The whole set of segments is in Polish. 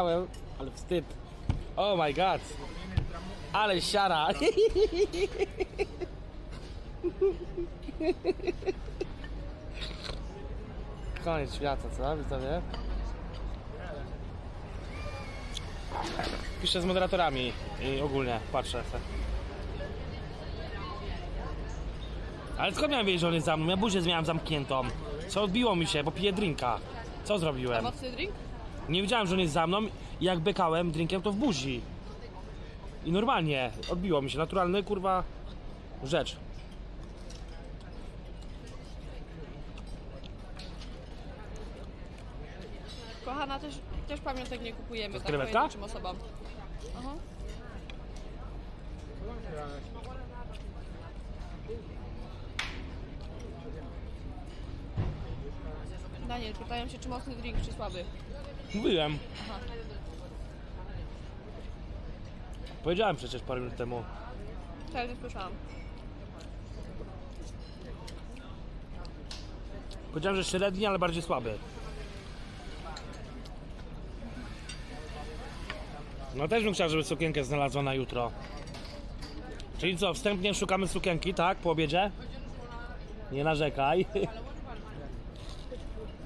Ale wstyd. Oh my god. Ale siara. Koniec świata, co? Widzowie? Piszę z moderatorami i ogólnie patrzę. Ale skąd miałem wiedzieć, że on jest za mną? Ja buzię miałem zamkniętą. Co odbiło mi się, bo piję drinka. Co zrobiłem? Mocny drink? Nie wiedziałem, że on jest za mną i jak bekałem drinkiem, to w buzi. I normalnie, odbiło mi się. Naturalny, kurwa, rzecz. Kochana, też, też pamiątek nie kupujemy tak krewetka? pojedynczym osobom. Aha. Daniel, pytają się, czy mocny drink, czy słaby. Mówiłem. Aha. Powiedziałem przecież parę minut temu. Tak, nie słyszałam. Powiedziałem, że średni, ale bardziej słaby. No też bym chciał, żeby sukienkę znalazła na jutro. Czyli co, wstępnie szukamy sukienki, tak? Po obiedzie? Nie narzekaj.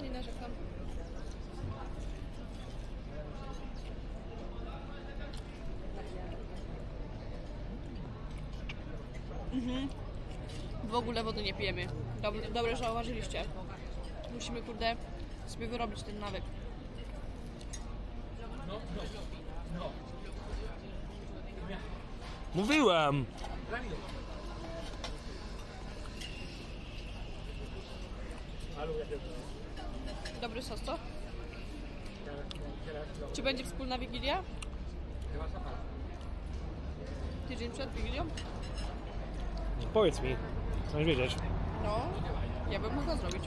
Nie narzekam. Mhm. W ogóle wody nie pijemy. Dobre, dobre, że zauważyliście. Musimy, kurde, sobie wyrobić ten nawyk. Mówiłem. Dobry sos, co? Czy będzie wspólna wigilia? Tydzień przed wigilią? Powiedz mi. Chcesz wiedzieć. No, ja bym mogła zrobić.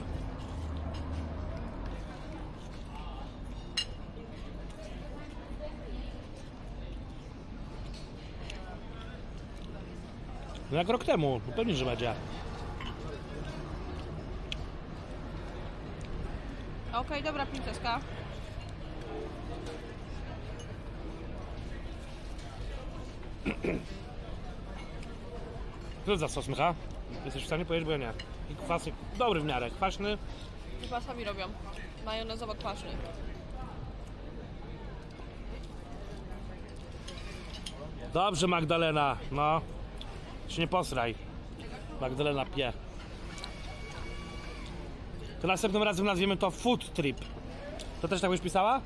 No jak rok temu. Pewnie, że będzie. Okej, dobra, princeska. Co za sos mycha? Jesteś w stanie powiedzieć, bo ja nie. I kwasy. Dobry w miarę. Kwaśny. Chyba sami robią. Majonezowo-kwaśny. Dobrze Magdalena. No. Się nie posraj. Magdalena pie. To następnym razem nazwiemy to food trip. To też tak byś pisała?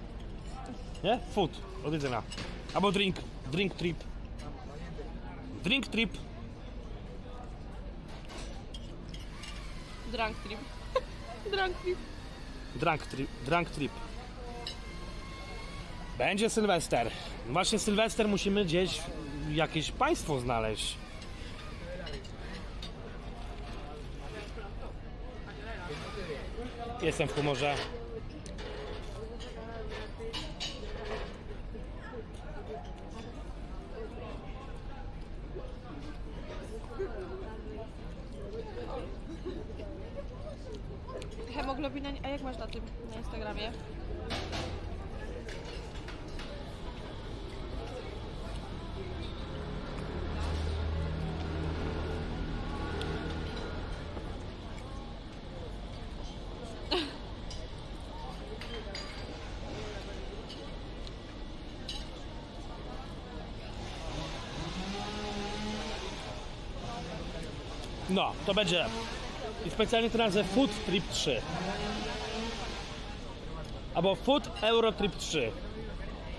Nie? Food. Od jedzenia. Albo drink. Drink trip. Drink trip. Drunk trip. Drunk trip. Drunk trip. Drunk trip. Będzie Sylwester. Właśnie Sylwester musimy gdzieś jakieś państwo znaleźć. Jestem w humorze. Hemoglobina, a jak masz na tym, na Instagramie? No, to będzie. I specjalnie to nazwę Food Trip 3. Albo Food Euro Trip 3.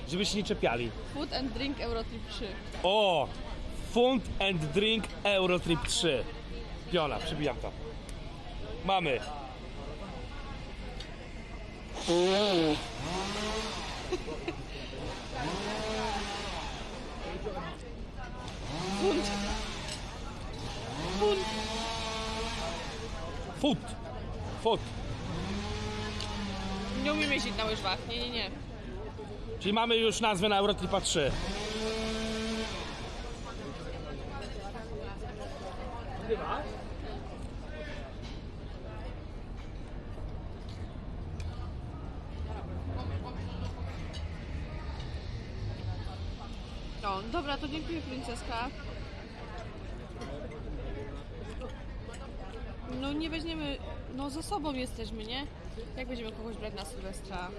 Żeby się nie czepiali. Food and Drink Eurotrip 3. O! Food and Drink Euro Trip 3. Piona, przybijam to. Mamy. Fund. Food. Food. Nie umiem jeździć na łyżwach. Nie, nie, nie. Czyli mamy już nazwę na Eurotripa 3. No, dobra, to dziękuję princeska. No nie weźmiemy, no ze sobą jesteśmy, nie? Jak będziemy kogoś brać na Sylwestra?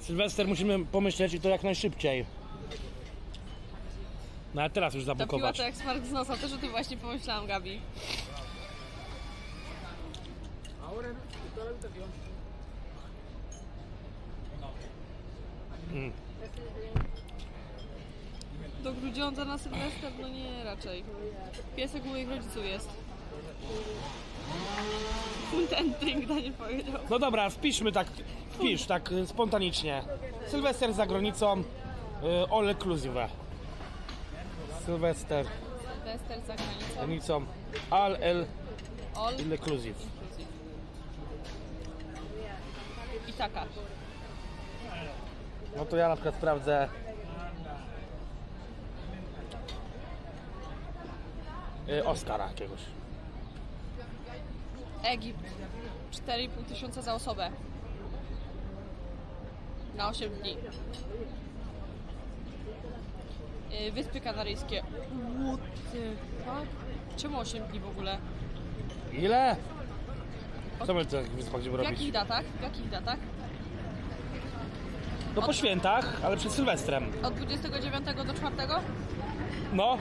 Sylwester musimy pomyśleć i to jak najszybciej. No ale teraz już Ta piła zabukować. to jak smark z nosa, też o tym właśnie pomyślałam, Gabi. Do grudziądza na Sylwester? No nie, raczej. Piesek u moich rodziców jest. Ten drink Daniel powiedział. No dobra, wpiszmy tak, wpisz tak y, spontanicznie. Sylwester za granicą, y, all inclusive. Sylwester Sylwester za granicą. granicą, all el All inclusive. i taka. No to ja na przykład sprawdzę. Oscara jakiegoś. Egipt. 4,5 tysiąca za osobę. Na 8 dni. Yy, Wyspy Kanaryjskie. What the fuck? Czemu 8 dni w ogóle? Ile? Co my tych wyspach będziemy W robić? jakich datach? W jakich datach? No po świętach, ale przed Sylwestrem. Od 29 do 4? No.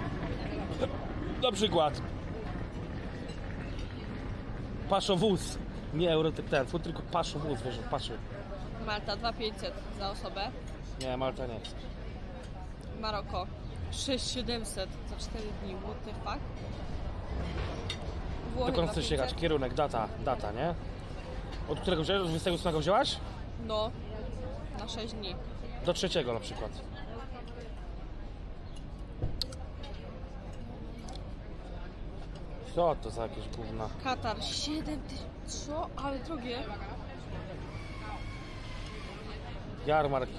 Na przykład. Paszowóz. Nie euro ten, food, tylko paszowóz, wiesz, paszy. Malta 2500 za osobę. Nie, Malta nie. Maroko 6700 za 4 dni. What the fuck? Włochy Dokąd chcesz 2500. jechać? Kierunek, data, data, nie? Od którego wziąłeś? Od 28 wzięłaś? No, na 6 dni. Do trzeciego na przykład. Co to za jakieś gówna? Katar 7 tysięcy. Co? Ale drogie. Jarmark.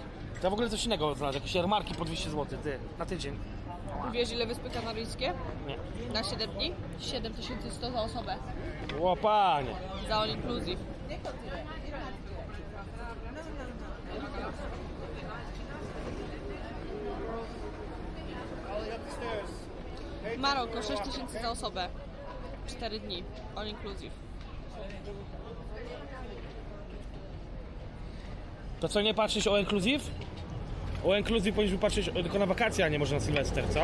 Ja w ogóle coś innego znalazłem, jakieś jarmarki po 200 zł, ty, na tydzień. Wiesz ile Wyspy Kanaryjskie? Nie. Na 7 dni? 7100 za osobę. O panie. Za all inclusive. Maroko 6000 za osobę. 4 dni. All inclusive. To co, nie patrzysz o Inclusive? O Inclusive powinniśmy patrzeć tylko na wakacje, a nie może na Sylwester, co?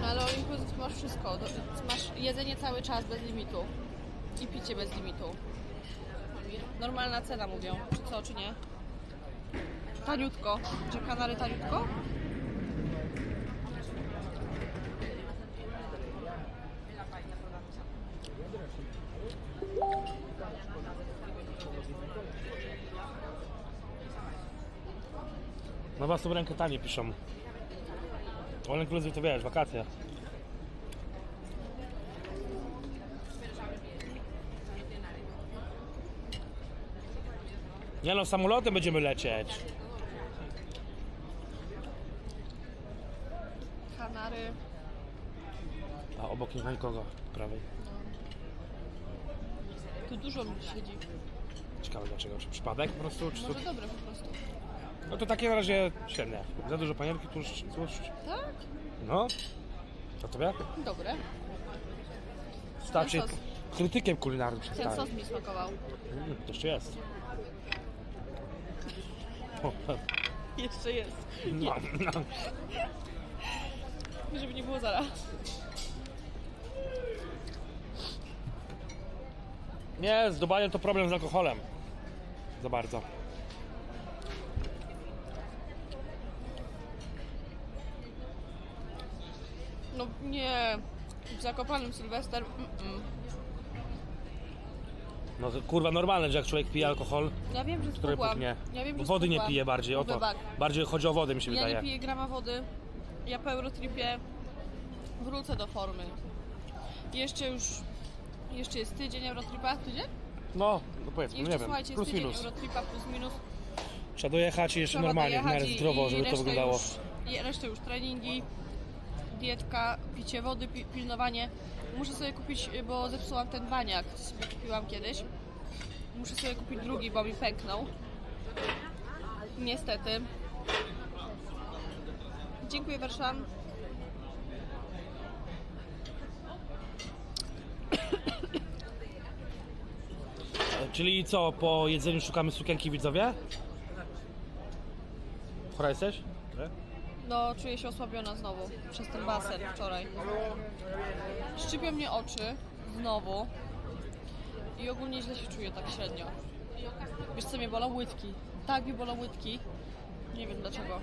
No ale all inclusive masz wszystko. Masz jedzenie cały czas bez limitu. I picie bez limitu. Normalna cena mówią. Czy co, czy nie? Taniutko. Że Kanary taniutko? Własną rękę tanie piszą. All Inclusive to wiesz, wakacje. Nie no, samolotem będziemy lecieć. Kanary. A obok nie ma nikogo, po prawej. Tu dużo ludzi siedzi. Ciekawe dlaczego, czy przypadek po prostu, czy. Może dobre po prostu. No to takie na razie średnie. Za dużo panierki, tłuszcz, tłuszcz. Tak? No. A tobie? Dobre. Stał się sos. krytykiem kulinarnym Ten sos mi smakował. Mm, to jeszcze jest. O, Jeszcze jest. no, no. Żeby nie było zaraz. Nie, z Dubajem to problem z alkoholem. Za bardzo. No nie. W Zakopanym Sylwester. Mm-mm. No to kurwa normalne, że jak człowiek pije alkohol, Ja wiem, że który spukłam. puknie. Ja wiem, że Wody nie spukłam. pije bardziej, o to. Wybak. Bardziej chodzi o wodę mi się Ja wydaje. nie piję grama wody. Ja po Eurotripie wrócę do formy. Jeszcze już... Jeszcze jest tydzień Eurotripa. Tydzień? No, no powiedzmy, Jeszcze nie wiem, słuchajcie, jest plus tydzień minus. Eurotripa plus minus. Trzeba dojechać i jeszcze Trzeba normalnie, w dojechać miarę i- zdrowo, i żeby to resztę wyglądało. Już, I resztę już treningi, dietka, picie wody, pi, pilnowanie. Muszę sobie kupić, y, bo zepsułam ten baniak, co sobie kupiłam kiedyś. Muszę sobie kupić drugi, bo mi pęknął. Niestety. Dziękuję Warszam. Czyli co, po jedzeniu szukamy sukienki widzowie? Chora jesteś? Nie? No, czuję się osłabiona znowu przez ten basen wczoraj. Szczypią mnie oczy znowu i ogólnie źle się czuję tak średnio. Wiesz co mnie bolą? Łydki. Tak mi bolą łydki. Nie wiem dlaczego.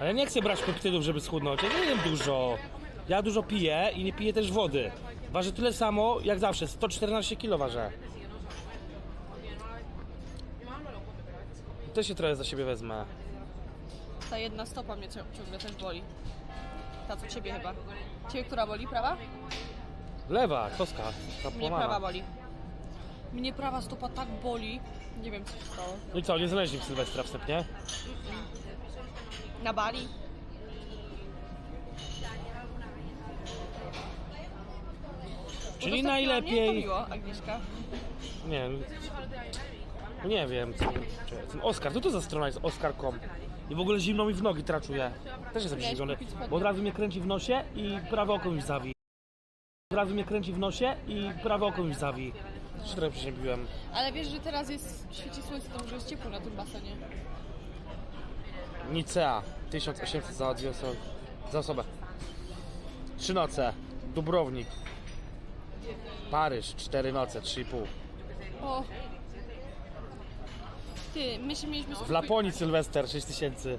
Ale nie chcę brać peptydów, żeby schudnąć. Ja nie jem dużo. Ja dużo piję i nie piję też wody. Ważę tyle samo jak zawsze. 114 kg ważę. Też się trochę za siebie wezmę. Ta jedna stopa mnie ciągle też boli. Ta co ciebie chyba. Ciebie która boli? Prawa? Lewa, koska. ta Mnie połamana. prawa boli. Mnie prawa stopa tak boli. Nie wiem co się stało. No i co, nie znaleźli w Sylwestra wstępnie? Na Bali? Czyli Udostępniła Mnie? To najlepiej... miło, Agnieszka. Nie, no nie wiem. Co, ten Oskar, to to za strona jest Oscar.com. I w ogóle zimno mi w nogi traczuje. Też jestem przeziębiony, bo od razu mnie kręci w nosie i prawe oko mi zawi. Od razu mnie kręci w nosie i prawe oko mi zawi. Się trochę przeziębiłem. Ale wiesz, że teraz jest, świeci słońce, to może jest ciepło na tym basenie. Nicea, 1800 za dwie osoby. Za osobę. Trzy noce. Dubrownik. Paryż, cztery noce, trzy i pół. O. Ty, my się mieliśmy W skupić, Laponii Sylwester, 6000.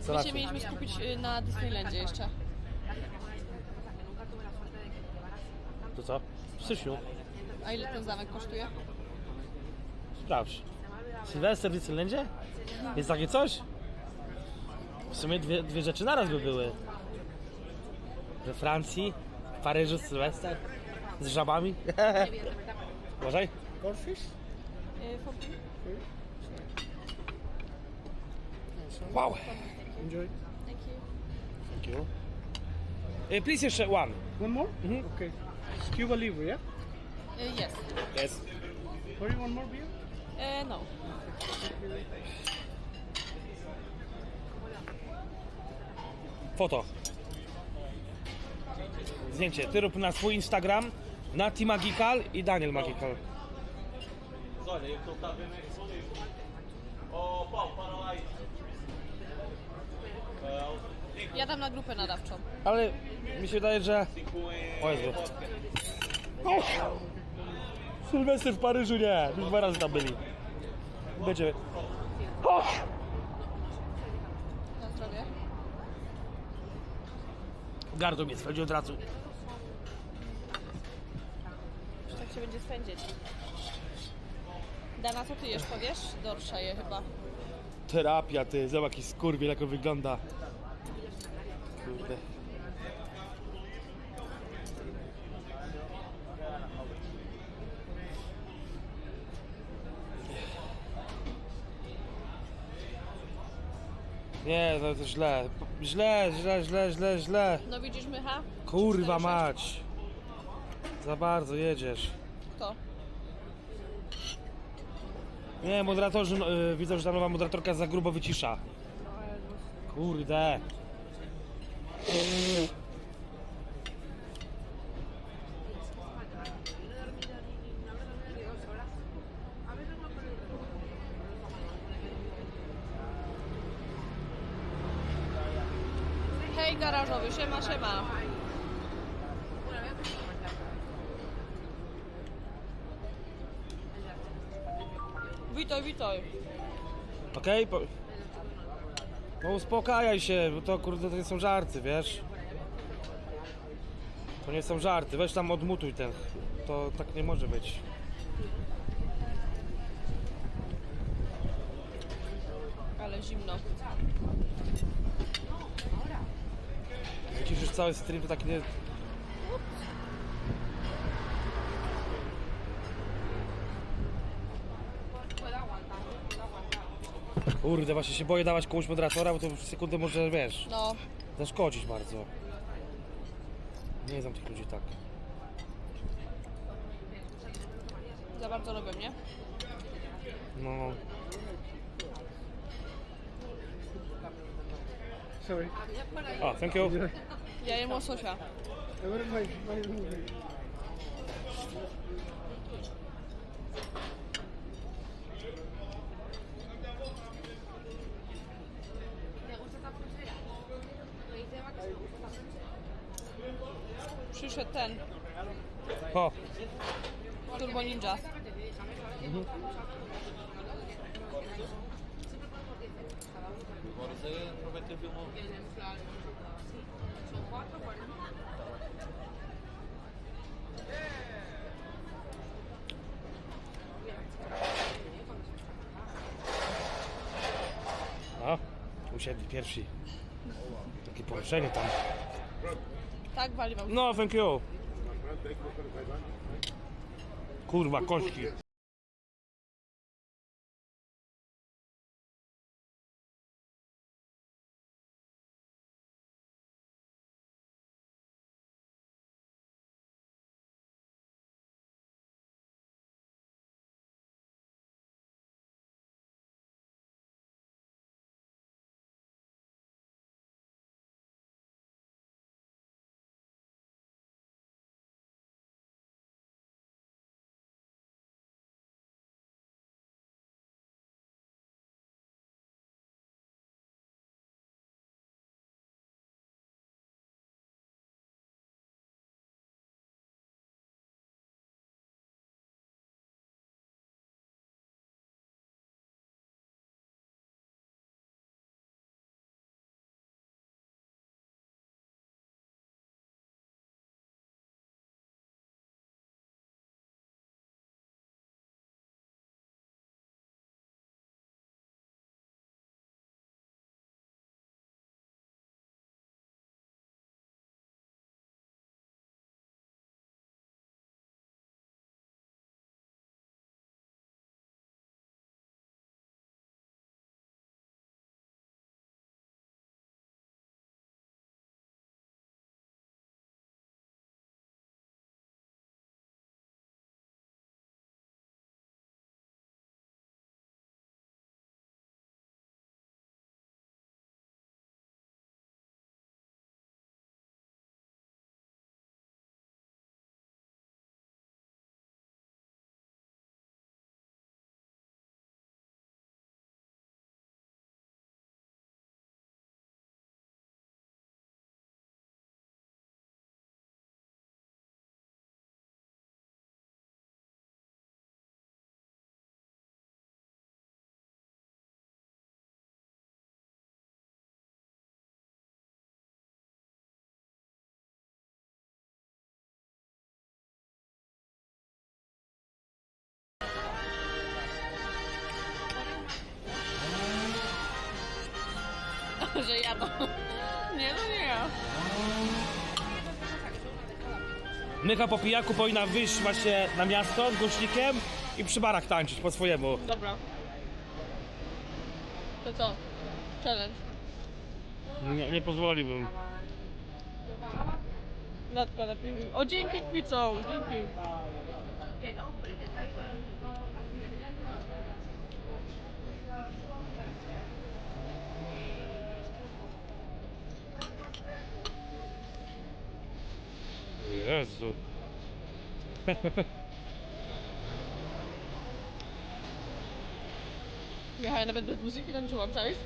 Co my się mieliśmy skupić y, na Disneylandzie jeszcze. To co? W Sysiu. A ile ten zamek kosztuje? Sprawdź. Sylwester w Disneylandzie? Jest takie coś? W sumie dwie, dwie rzeczy naraz by były. We Francji, w Paryżu Sylwester. Z żabami. Uważaj. Goldfish? For- Wow. Enjoy. Thank you. Thank you. Eh, please jeszcze one. One more? Mhm. Okay. Cuba Libre, yeah? Y, Yes. Yes. For you, one more beer? Y, no. Foto. Zdjęcie. Ty rób na swój Instagram. Nati Magical i Daniel Magical. Ja dam na grupę nadawczą. Ale mi się wydaje, że... O Jezu. Sylwester w Paryżu nie. Już dwa razy tam byli. Będzie... Na zdrowie. Gardło mnie swędzi od razu. Czy tak się będzie spędzić? Dana, co ty jesz, powiesz? Dorsza je chyba. Terapia, ty. Zobacz jaki skurwiel, jak on wygląda. Kurde. Nie, no to źle. Źle, źle, źle, źle, źle. No widzisz Mycha? Kurwa 4,6. mać. Za bardzo jedziesz. Nie, moderatorzy, widzę, że ta nowa moderatorka za grubo wycisza. Kurde. Okej? Po... No uspokajaj się, bo to kurde to nie są żarty, wiesz? To nie są żarty, weź tam odmutuj ten. To tak nie może być. Ale zimno. Widzisz, że cały stream to tak nie... Kurde, właśnie się boję dawać komuś moderatora, bo to w sekundę może, wiesz, No, zaszkodzić bardzo. Nie znam tych ludzi tak. Za bardzo robią, nie? No, Sorry. a, thank you. Ja jem łososia. Mind, mind. Przyszedł ten, O, Turbo Ninja. a, usiedli pierwsi. Takie poruszenie tam. Tak wali wam. No, thank you. Kurwa, kości. Że jadą. Nie, no nie. Mycha po pijaku powinna wyjść właśnie na miasto z głośnikiem i przy barach tańczyć po swojemu. Dobra. To co? Challenge. Nie, nie pozwoliłbym. Natka lepiej. O, dzięki kpicą. Dzięki. Jezu. Ja nawet bez muzyki tańczyłam, czaisz?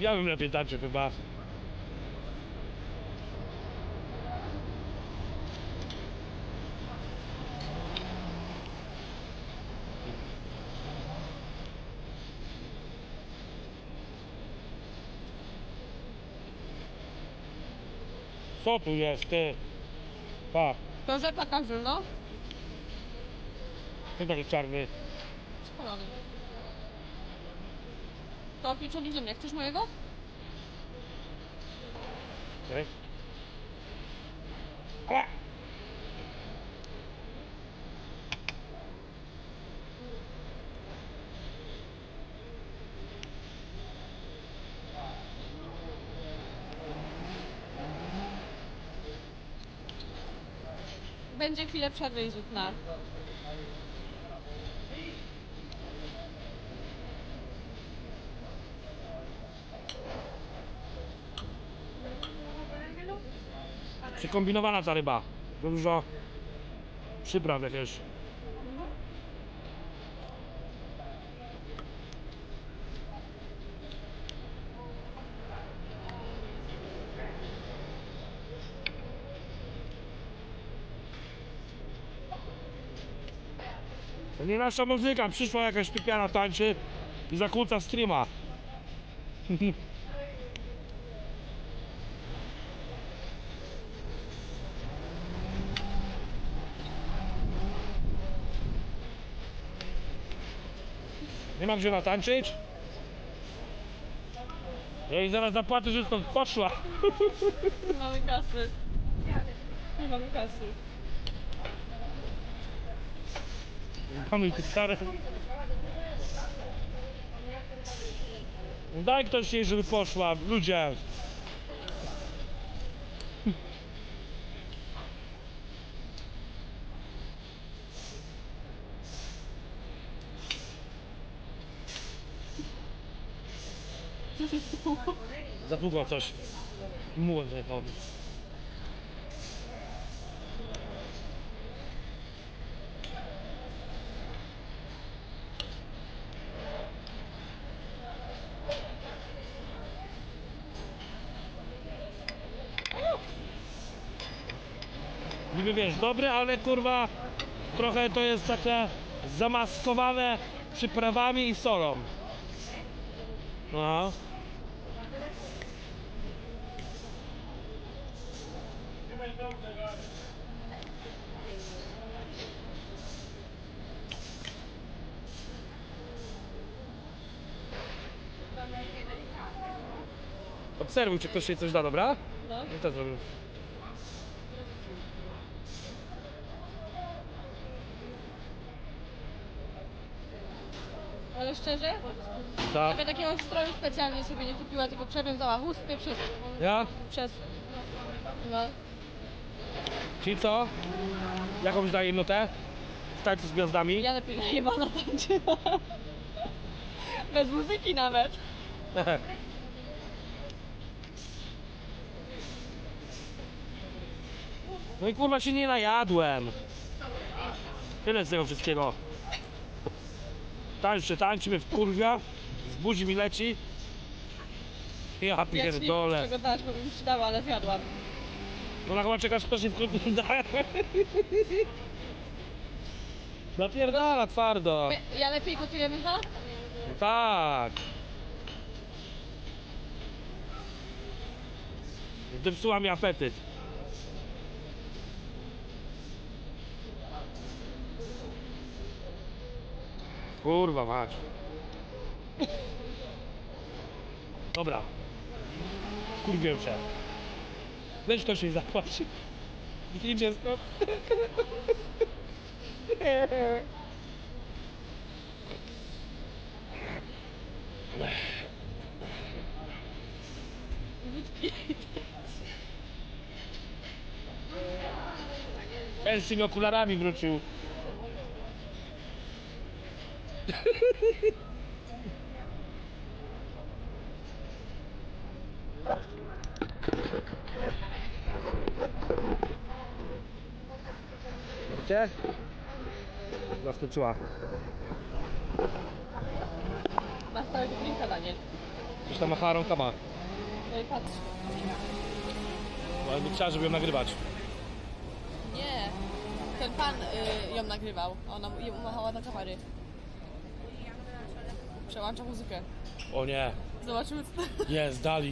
Ja bym lepiej tańczył chyba. Co tu jest, ty? Pa, To że taka no? ty taki czarny. Spalony. To pieczony ziemniak. Chcesz mojego? Okej. Będzie chwilę przerwy i rzut na. Przekombinowana ta ryba. Dużo przypraw jakieś. To nie nasza muzyka, przyszła jakaś typiana tańczy i zakłóca streama. Nie mam gdzie natańczyć? Ja jej zaraz zapłacę, że stąd poszła. Mamy kasy. Nie mamy kasy. Mamy stare. Daj ktoś jej, żeby poszła, ludzie. Za coś. Zajechał. Wiesz, dobre, ale kurwa trochę to jest takie zamaskowane przyprawami i solą. No. Obserwuj, czy ktoś jej coś da, dobra? No. No to zrobię. Ale szczerze, Da. sobie takiego stroju specjalnie sobie nie kupiła, tylko przewiązała chustkę przez... Ja? przez... No. Czyli co? Jakąś daję nutę? W tańcu z gwiazdami? Ja lepiej najebana tańczyła. Bez muzyki nawet. No i kurwa się nie najadłem. Tyle z tego wszystkiego. Tańczy, tańczymy w kurwia. Z buzi mi leci. Ja Jak mi pierdolę. czego dać, bo bym przydała, ale zjadłam. No na chyba czekasz, się w daje. Napierdala twardo. Ja lepiej gotuję mięsa? Tak. Zepsuła mi apetyt. Kurwa mać. Dobra. Kurwiłem się. Weź ktoś jej zapłaci. Idzie stąd. Ten z tymi okularami wrócił. Gdzie? Zaskoczyła. Masz całego drinka, Daniel. Coś tam machała rąkama. No i patrz. No, ale by chciała, żeby ją nagrywać. Nie. Ten pan y, ją nagrywał. Ona mu jemu machała na kamery. Przełącza muzykę. O nie. Zobaczymy co Jest, dali.